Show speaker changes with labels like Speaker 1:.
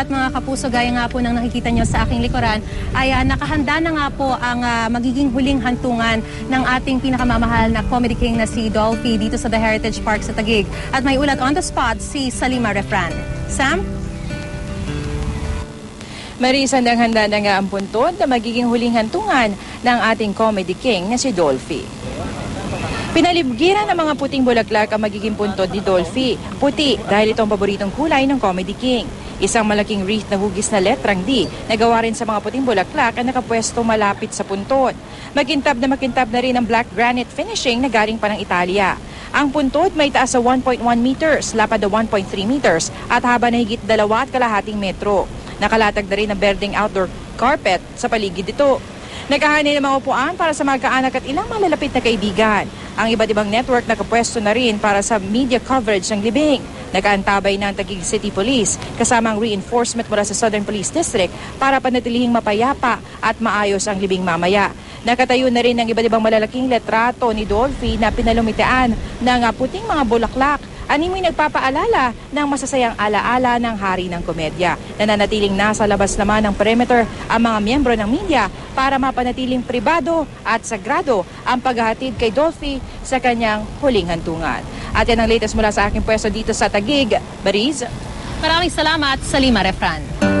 Speaker 1: at mga kapuso, gaya nga po ng nakikita nyo sa aking likuran, ay ah, nakahanda na nga po ang ah, magiging huling hantungan ng ating pinakamamahal na comedy king na si Dolphy dito sa The Heritage Park sa Taguig. At may ulat on the spot si Salima Refran. Sam?
Speaker 2: Marisan ang handa na nga ang puntod na magiging huling hantungan ng ating comedy king na si Dolphy. Pinalibgiran ng mga puting bulaklak ang magiging puntod ni Dolphy. Puti dahil ito ang paboritong kulay ng Comedy King. Isang malaking wreath na hugis na letrang D na gawa rin sa mga puting bulaklak ang nakapwesto malapit sa puntod. Makintab na makintab na rin ang black granite finishing na galing pa ng Italia. Ang puntod may taas sa 1.1 meters, lapad na 1.3 meters at haba na higit dalawa at kalahating metro. Nakalatag na rin ang berdeng outdoor carpet sa paligid dito. Naghahanay ng mga upuan para sa mga kaanak at ilang malalapit na kaibigan. Ang iba't ibang network nakapwesto na rin para sa media coverage ng libing. Nakaantabay ng Taguig City Police kasama ang reinforcement mula sa Southern Police District para panatilihing mapayapa at maayos ang libing mamaya. Nakatayo na rin ang iba't ibang malalaking letrato ni Dolphy na pinalumitean ng ah, puting mga bulaklak Animoy nagpapaalala ng masasayang alaala ng hari ng komedya. Nananatiling nasa labas naman ng perimeter ang mga miyembro ng media para mapanatiling pribado at sagrado ang paghahatid kay Dolphy sa kanyang huling hantungan. At yan ang latest mula sa aking pwesto dito sa Tagig. Bariz,
Speaker 1: Maraming salamat, Salima Refran.